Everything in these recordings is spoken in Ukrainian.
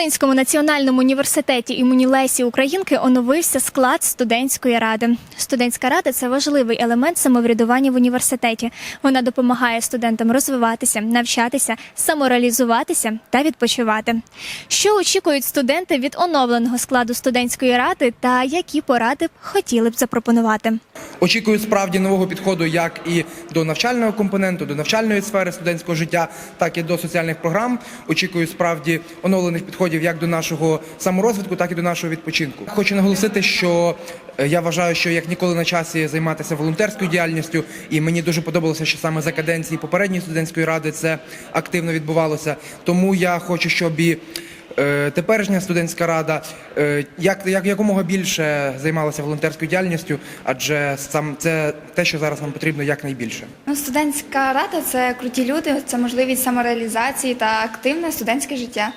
Волинському національному університеті імені Лесі Українки оновився склад студентської ради. Студентська рада це важливий елемент самоврядування в університеті. Вона допомагає студентам розвиватися, навчатися, самореалізуватися та відпочивати. Що очікують студенти від оновленого складу студентської ради та які поради б хотіли б запропонувати? Очікую справді нового підходу як і до навчального компоненту, до навчальної сфери студентського життя, так і до соціальних програм. Очікую справді оновлених підходів як до нашого саморозвитку, так і до нашого відпочинку. Хочу наголосити, що е, я вважаю, що як ніколи на часі займатися волонтерською діяльністю, і мені дуже подобалося, що саме за каденції попередньої студентської ради це активно відбувалося. Тому я хочу, щоб і Е, Теперішня студентська рада е, як, як якомога більше займалася волонтерською діяльністю, адже сам це те, що зараз нам потрібно якнайбільше. Ну, студентська рада це круті люди, це можливість самореалізації та активне студентське життя.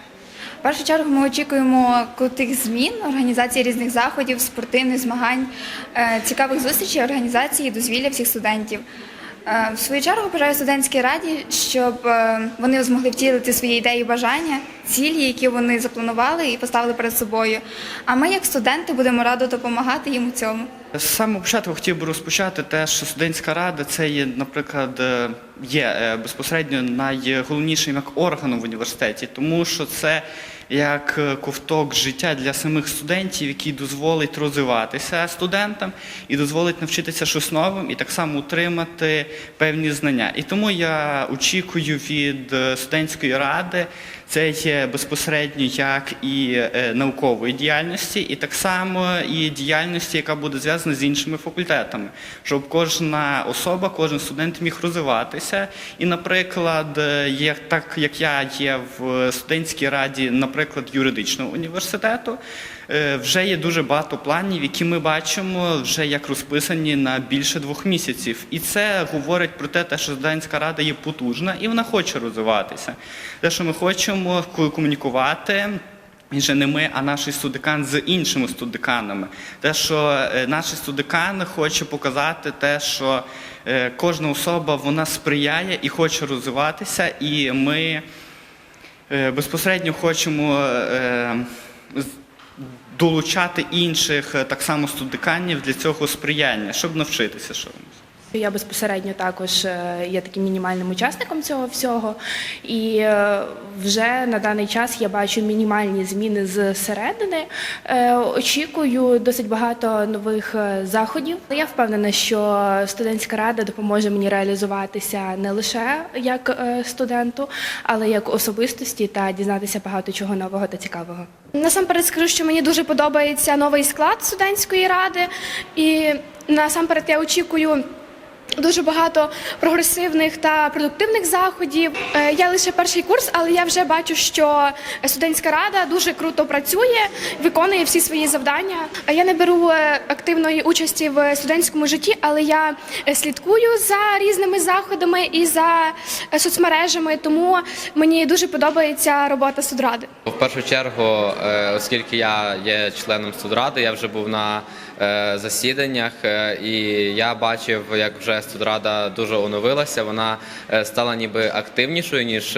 Першу чергу ми очікуємо крутих змін, організації різних заходів, спортивних змагань, е, цікавих зустрічей, організації, дозвілля всіх студентів. Е, В свою чергу бажаю студентській раді, щоб е, вони змогли втілити свої ідеї, і бажання, цілі, які вони запланували і поставили перед собою. А ми, як студенти, будемо радо допомагати їм у цьому. З самого початку хотів би розпочати те, що студентська рада це є, наприклад, е, є е, безпосередньо найголовнішим як органом в університеті, тому що це як е, ковток життя для самих студентів, який дозволить розвиватися студентам і дозволить навчитися щось новим і так само утримати певні знання. І тому я очікую від студентської ради це є безпосередньо як і е, наукової діяльності, і так само і діяльності, яка буде зв'язана з іншими факультетами, щоб кожна особа, кожен студент міг розвиватися. І, наприклад, є як так як я є в студентській раді, наприклад, юридичного університету. Е, Вже є дуже багато планів, які ми бачимо вже як розписані на більше двох місяців, і це говорить про те, що студентська рада є потужна і вона хоче розвиватися. Те, що ми хочемо комунікувати. І вже не ми, а наш студикан з іншими студиканами. Те, що е, наш студикан хоче показати те, що е, кожна особа вона сприяє і хоче розвиватися, і ми безпосередньо хочемо долучати інших е, так само студиканів для цього сприяння, щоб навчитися що. Я безпосередньо також е, є таким мінімальним учасником цього всього, і е, вже на даний час я бачу мінімальні зміни зсередини. Е, Очікую досить багато нових заходів. Я впевнена, що студентська рада допоможе мені реалізуватися не лише як студенту, але як особистості та дізнатися багато чого нового та цікавого. Насамперед скажу, що мені дуже подобається новий склад студентської ради, і насамперед я очікую. Дуже багато прогресивних та продуктивних заходів. Е, Я лише перший курс, але я вже бачу, що студентська рада дуже круто працює, виконує всі свої завдання. Я не беру е, активної участі в студентському житті, але я е, слідкую за різними заходами і за соцмережами, тому мені дуже подобається робота студради. В першу чергу, оскільки я є членом студради, я вже був на засіданнях, і я бачив, як вже студрада дуже оновилася. Вона е, стала ніби активнішою ніж.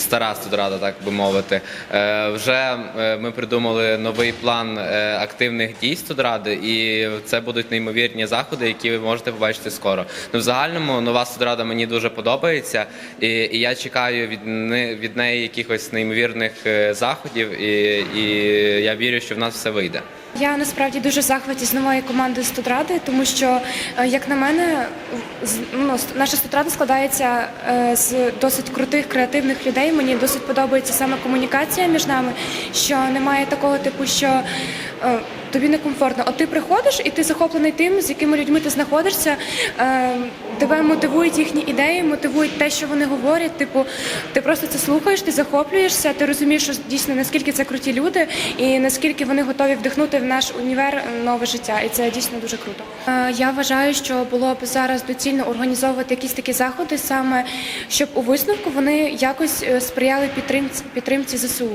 Стара студрада, так би мовити, Е, вже е, ми придумали новий план е, активних дій студради, і це будуть неймовірні заходи, які ви можете побачити скоро. Ну, в загальному нова студрада мені дуже подобається, і, і я чекаю від, не- від неї якихось неймовірних заходів, і, і я вірю, що в нас все вийде. Я насправді дуже захваті з нової команди студради, тому що, як на мене, ну, наша студрада складається з досить крутих креативних людей. Мені досить подобається саме комунікація між нами, що немає такого типу, що е, тобі некомфортно. От ти приходиш і ти захоплений тим, з якими людьми ти знаходишся. е, Тебе мотивують їхні ідеї, мотивують те, що вони говорять. Типу, ти просто це слухаєш, ти захоплюєшся, ти розумієш, що дійсно наскільки це круті люди, і наскільки вони готові вдихнути в наш універ нове життя, і це дійсно дуже круто. Е, Я вважаю, що було б зараз доцільно організовувати якісь такі заходи, саме щоб у висновку вони якось е, сприяли підтримці підтримці ЗСУ.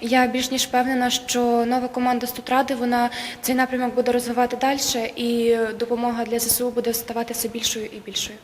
Я більш ніж впевнена, що нова команда Студради вона цей напрямок буде розвивати далі, і допомога для ЗСУ буде ставати все більшою і більшою.